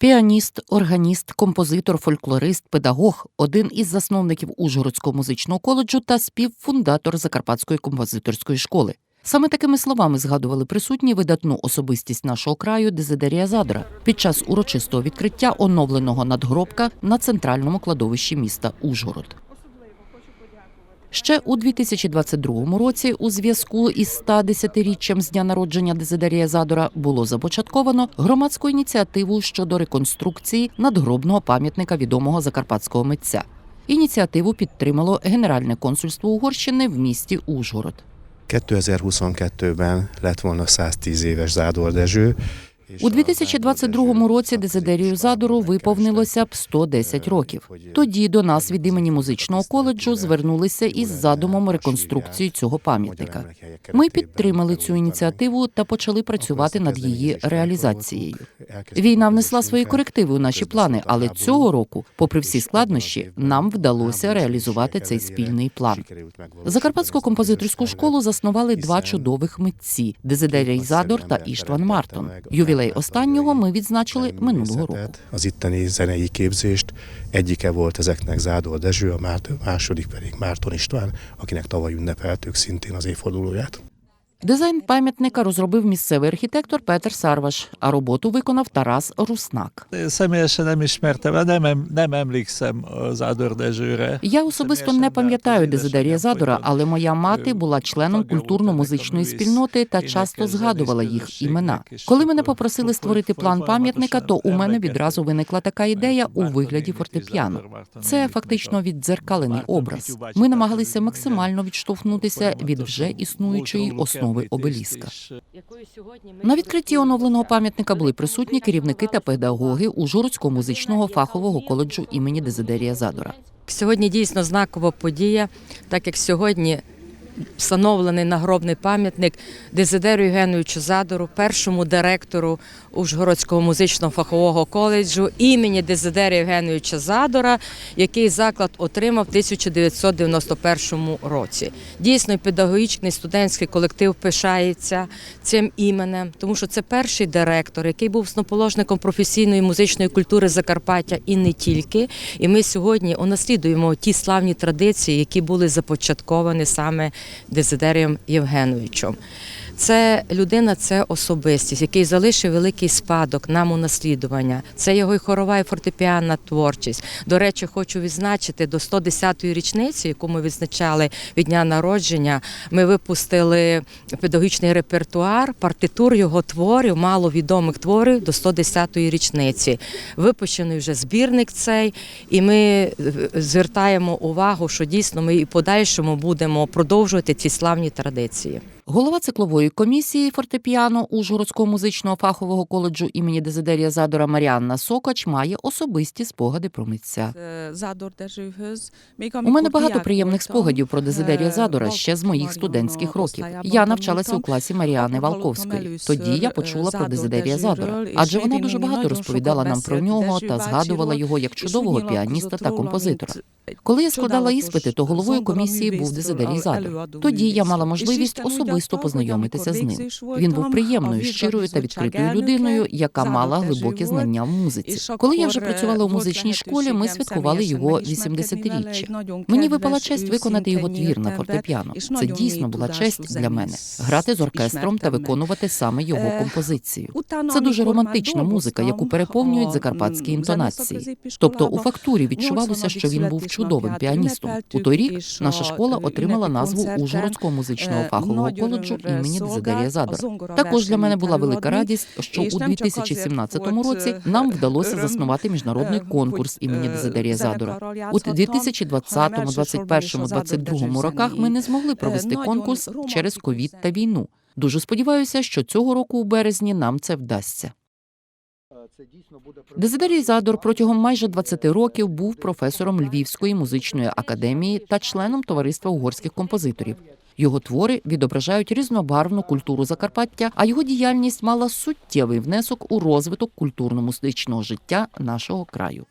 Піаніст, органіст, композитор, фольклорист, педагог, один із засновників Ужгородського музичного коледжу та співфундатор Закарпатської композиторської школи. Саме такими словами згадували присутні видатну особистість нашого краю Дезидерія Задра під час урочистого відкриття оновленого надгробка на центральному кладовищі міста Ужгород. Ще у 2022 році, у зв'язку із 110-річчям з дня народження Дезидерія Задора, було започатковано громадську ініціативу щодо реконструкції надгробного пам'ятника відомого закарпатського митця. Ініціативу підтримало Генеральне консульство Угорщини в місті Ужгород. 2022-ben lett volna 110 éves Zádor Dezső. У a 2022 році Дезидерію Задору виповнилося б 110 років. Тоді до нас від імені музичного коледжу звернулися із задумом реконструкції цього пам'ятника. Ми підтримали цю ініціативу та почали працювати над її реалізацією. Війна внесла свої корективи у наші плани, але цього року, попри всі складнощі, нам вдалося реалізувати цей спільний план. Закарпатську композиторську школу заснували два чудових митці Дезидерій Задор та Іштван Мартон. Ювілей останнього ми відзначили минулого року. Az itteni zenei képzést egyike volt ezeknek Zádor Dezső, a Márt- második pedig Márton István, akinek tavaly ünnepeltük szintén az évfordulóját. Дизайн пам'ятника розробив місцевий архітектор Петер Сарваш, а роботу виконав Тарас Руснак. Dezsőre. Я особисто не пам'ятаю Дезидерія Задора, але моя мати була членом культурно-музичної спільноти та часто згадувала їх імена. Коли мене попросили створити план пам'ятника, то у мене відразу виникла така ідея у вигляді фортепіано. Це фактично віддзеркалений образ. Ми намагалися максимально відштовхнутися від вже існуючої основи обеліска. На відкритті оновленого пам'ятника були присутні керівники та педагоги Ужгородського музичного фахового коледжу імені Дезидерія Задора. Сьогодні дійсно знакова подія, так як сьогодні встановлений нагробний пам'ятник Дезидеру Євгеновичу Задору, першому директору Ужгородського музичного фахового коледжу імені Дезидера Євгеновича Задора, який заклад отримав в 1991 році. Дійсно, педагогічний студентський колектив пишається цим іменем, тому що це перший директор, який був основоположником професійної музичної культури Закарпаття і не тільки. І ми сьогодні унаслідуємо ті славні традиції, які були започатковані саме Дезидерієм Євгеновичем. Це людина, це особистість, який залишив великий спадок нам у наслідування. Це його і хорова і фортепіанна творчість. До речі, хочу відзначити до 110-ї річниці, яку ми відзначали від дня народження. Ми випустили педагогічний репертуар, партитур його творів, маловідомих творів до 110-ї річниці. Випущений вже збірник цей, і ми е, звертаємо увагу, що дійсно ми і подальшому будемо продовжувати ці славні традиції. Голова циклової комісії фортепіано Ужгородського музичного фахового коледжу імені Дезидерія Задора Маріанна Сокач має особисті спогади про митця. Задор Деживгöz. У мене багато приємних спогадів про Дезидерія Задора ще з моїх студентських років. Я навчалася у класі Маріани Валковської. Тоді я почула про Дезидерія Задора, адже вона дуже багато розповідала нам про нього та згадувала його як чудового піаніста та композитора. Коли я складала іспити, то головою комісії був Дезидерій Задор. Тоді я мала можливість особисто познайомитися з ним. Він був приємною, щирою та відкритою людиною, яка мала глибокі знання в музиці. Коли я вже працювала у музичній школі, ми святкували його 80-річчя. Мені випала честь виконати його твір на фортепіано. Це дійсно була честь для мене грати з оркестром та виконувати саме його композицію. Це дуже романтична музика, яку переповнюють закарпатські інтонації. Тобто у фактурі відчувалося, що він був чудовим піаністом. У той рік наша школа отримала назву Ужгородського музичного фахового коледжу імені Дезидерія Задора. Також для мене була велика радість, що у 2017 році нам вдалося заснувати міжнародний конкурс імені Дезидерія Задора. У 2020, 2021, 2022 роках ми не змогли провести конкурс через ковід та війну. Дуже сподіваюся, що цього року у березні нам це вдасться. Дезидерій Задор протягом майже 20 років був професором Львівської музичної академії та членом товариства угорських композиторів. Його твори відображають різнобарвну культуру Закарпаття, а його діяльність мала суттєвий внесок у розвиток культурно-музичного життя нашого краю.